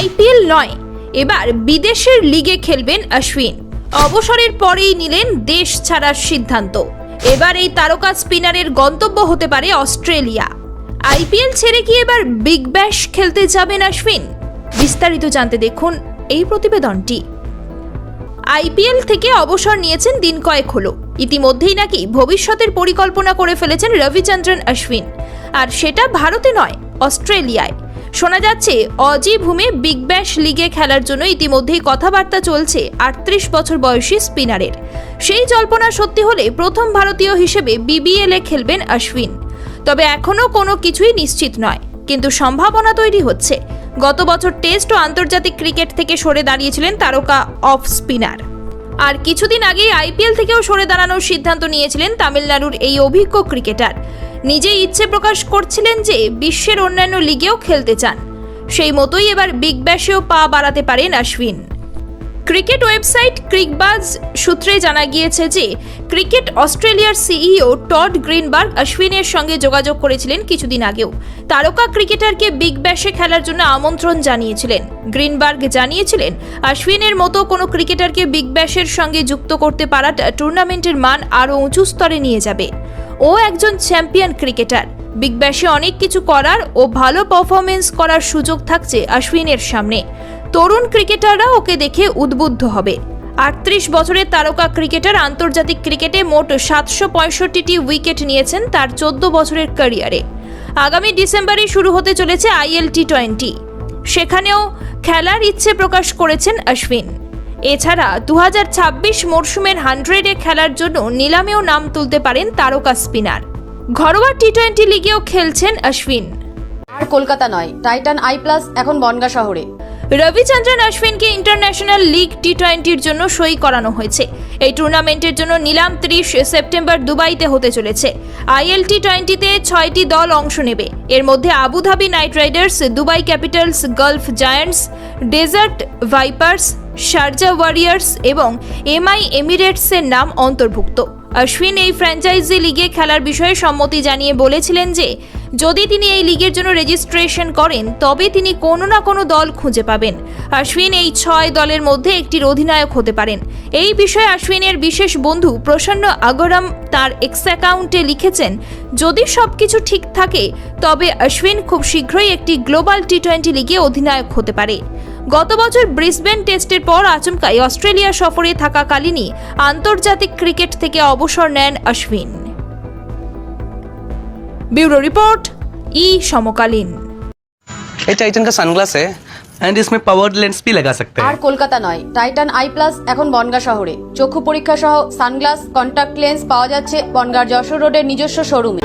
IPL নয়, এবার বিদেশের লিগে খেলবেন অশ্বিন। অবসরের পরেই নিলেন দেশ ছাড়ার সিদ্ধান্ত। এবার এই তারকা স্পিনারের গন্তব্য হতে পারে অস্ট্রেলিয়া। আইপিএল ছেড়ে কি এবার বিগ ব্যাশ খেলতে যাবেন অশ্বিন? বিস্তারিত জানতে দেখুন এই প্রতিবেদনটি। আইপিএল থেকে অবসর নিয়েছেন দিন কয়েক হলো। ইতিমধ্যেই নাকি ভবিষ্যতের পরিকল্পনা করে ফেলেছেন রবিচন্দ্রন অশ্বিন। আর সেটা ভারতে নয়, অস্ট্রেলিয়ায়। শোনা যাচ্ছে, অজি ভূমে বিগ ব্যাশ লিগে খেলার জন্য ইতিমধ্যেই কথাবার্তা চলছে আটত্রিশ বছর বয়সী স্পিনারের। সেই জল্পনা সত্যি হলে প্রথম ভারতীয় হিসেবে বিবিএল খেলবেন অশ্বিন। তবে এখনও কোনো কিছুই নিশ্চিত নয়। কিন্তু সম্ভাবনা তৈরি হচ্ছে। গত বছর টেস্ট ও আন্তর্জাতিক ক্রিকেট থেকে সরে দাঁড়িয়েছিলেন তারকা অফ স্পিনার। আর কিছুদিন আগেই আইপিএল থেকেও সরে দাঁড়ানোর সিদ্ধান্ত নিয়েছিলেন তামিলনাড়ুর এই অভিজ্ঞ ক্রিকেটার। নিজেই ইচ্ছে প্রকাশ করছিলেন যে বিশ্বের অন্যান্য লিগেও খেলতে চান। সেই মতোই এবার বিগ ব্যাশেও পা বাড়াতে পারেন অশ্বিন ক্রিকেট ওয়েবসাইট ক্রিকবাজ সূত্রে জানা গিয়েছে যে ক্রিকেট অস্ট্রেলিয়ার সিইও টড গ্রিনবার্গ অশ্বিনের সঙ্গে যোগাযোগ করেছিলেন কিছুদিন আগেও। তারকা ক্রিকেটারকে বিগ ব্যাশে খেলার জন্য আমন্ত্রণ জানিয়েছিলেন। গ্রিনবার্গ জানিয়েছিলেন অশ্বিনের মতো কোনো ক্রিকেটারকে বিগ ব্যাশের সঙ্গে যুক্ত করতে পারাটা টুর্নামেন্টের মান আরও উঁচু স্তরে নিয়ে যাবে। ও একজন চ্যাম্পিয়ন ক্রিকেটার। বিগ ব্যাশে অনেক কিছু করার ও ভালো পারফরমেন্স করার সুযোগ থাকছে অশ্বিনের সামনে। তরুণ ক্রিকেটাররা ওকে দেখে উদ্বুদ্ধ হবে। আটত্রিশ বছরের তারকা ক্রিকেটার আন্তর্জাতিক ক্রিকেটে মোট সাতশো পঁয়ষট্টিটি উইকেট নিয়েছেন তার চোদ্দ বছরের ক্যারিয়ারে। আগামী ডিসেম্বরে শুরু হতে চলেছে আইএল টি টোয়েন্টি। সেখানেও খেলার ইচ্ছে প্রকাশ করেছেন অশ্বিন এছাড়া দু হাজার ছাব্বিশ মরশুমের হান্ড্রেডে খেলার জন্য নিলামেও নাম তুলতে পারেন তারকা স্পিনার। ঘরোয়া টি টোয়েন্টি লিগেও খেলছেন অশ্বিন। আর কলকাতা নয় টাইটান আই প্লাস এখন বনগা শহরে। রবিচন্দ্রন অশ্বিনকে ইন্টারন্যাশনাল লিগ টি টোয়েন্টির জন্য সই করানো হয়েছে। এই টুর্নামেন্টের জন্য নিলাম ত্রিশ সেপ্টেম্বর দুবাইতে হতে চলেছে। আইএল টি টোয়েন্টিতে ছয়টি দল অংশ নেবে। এর মধ্যে Abu Dhabi Knight Riders Dubai Capitals Gulf Giants Desert Vipers Sharjah Warriors এবং এমআই এমিরেটসের নাম অন্তর্ভুক্ত। অশ্বিন এই ফ্র্যাঞ্চাইজি লিগে খেলার বিষয়ে সম্মতি জানিয়ে বলেছিলেন যে, যদি তিনি এই লিগের জন্য রেজিস্ট্রেশন করেন, তবে তিনি কোনো না কোনো দল খুঁজে পাবেন। অশ্বিন এই ছয় দলের মধ্যে একটির অধিনায়ক হতে পারেন। এই বিষয়ে অশ্বিনের বিশেষ বন্ধু প্রসন্ন আগরম তার এক্স অ্যাকাউন্টে লিখেছেন, যদি সবকিছু ঠিক থাকে, তবে অশ্বিন খুব শীঘ্রই একটি গ্লোবাল টি টোয়েন্টি লিগে অধিনায়ক হতে পারে। গত বছর ব্রিসবেন টেস্টের পর আচমকাই অস্ট্রেলিয়া সফরে থাকাকালীনই আন্তর্জাতিক ক্রিকেট থেকে অবসর নেন অশ্বিন। ব্যুরো রিপোর্ট ই সমকালীন। এই টাইটান কা সানগ্লাস হ্যায় এন্ড ইসমে পাওয়ার্ড লেন্স ভি লাগা সকতে আর কলকাতা নয় টাইটান আই প্লাস এখন বনগা শহরে। চক্ষু পরীক্ষা সহ সানগ্লাস কন্টাক্ট লেন্স পাওয়া যাচ্ছে বনগার যশোর রোডের নিজস্ব শোরুমে